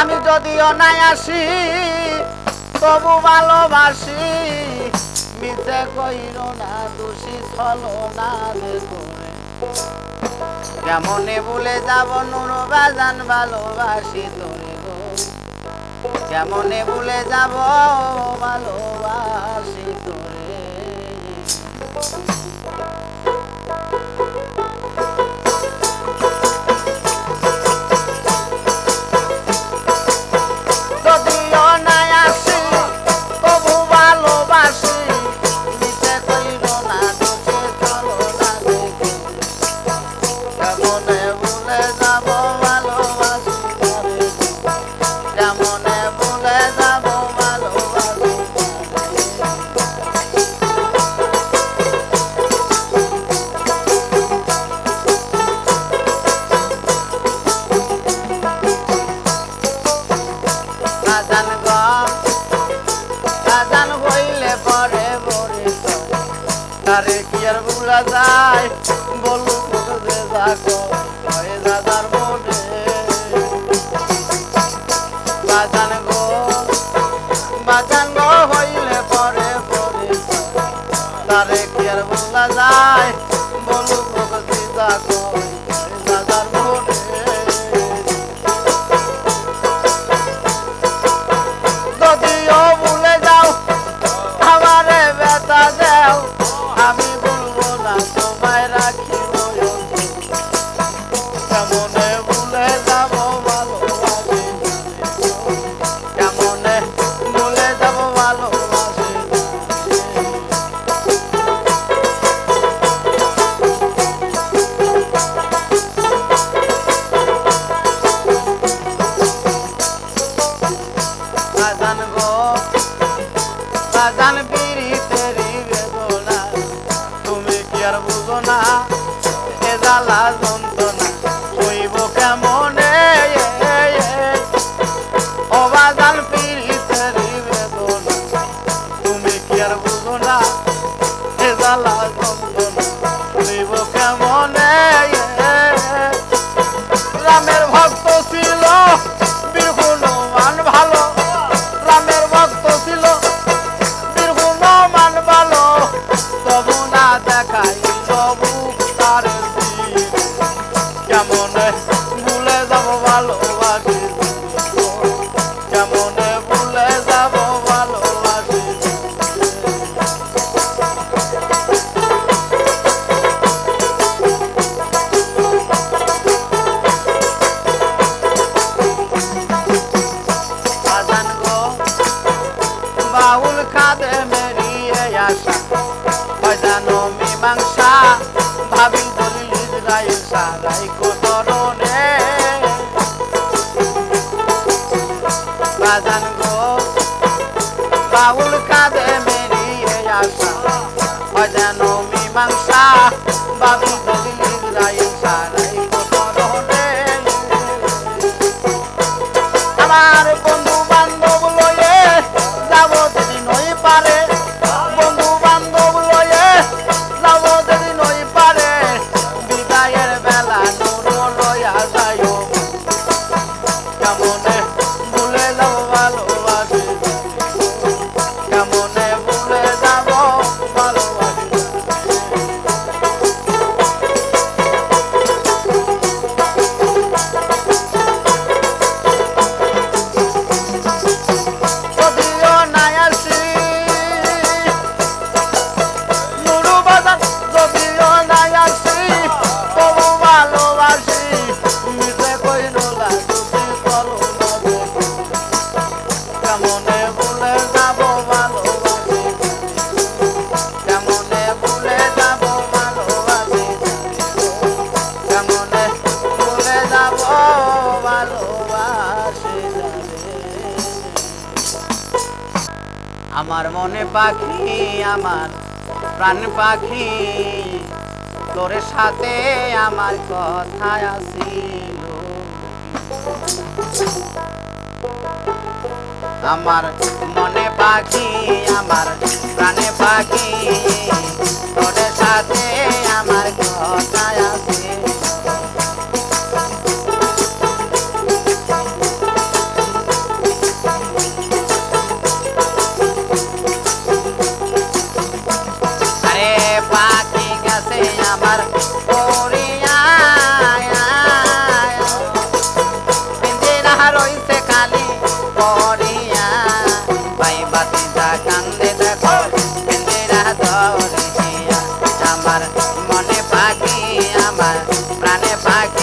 আমি যদিও নাই আসি, তবু ভালোবাসি। মিছে কইর না, দোষী ছলো না কেমনে ভুলে যাব নুর বাজান, ভালোবাসি তোরে গো। কেমনে ভুলে যাব, ভালোবাসি তোরে। যদিও যায় বলু যে হয় দাদার মনে। বাজান গো বাজান গো, হইলে পরে পরে। তারে কি আর ভুলা যায় বলু যে যাকো আর বুঝো না বাউল খাদে মেরিয়ে আসা? বাজানো মীমাংসা, ভাবি দলিল ইসরায়েল সারাই কোতরনে বাজান গো, বাউল খাদে মেরিয়ে আসা? বাজানো মীমাংসা, ভাবি দলিল ইসরায়েল সারাই কোতরনে আমার আমার মনে পাখি, আমার প্রাণ পাখি। তোর সাথে আমার কথা আসিল। আমার মনে পাখি, আমার প্রাণে পাখি। আমার মনে পাখি আমার প্রাণে পাখি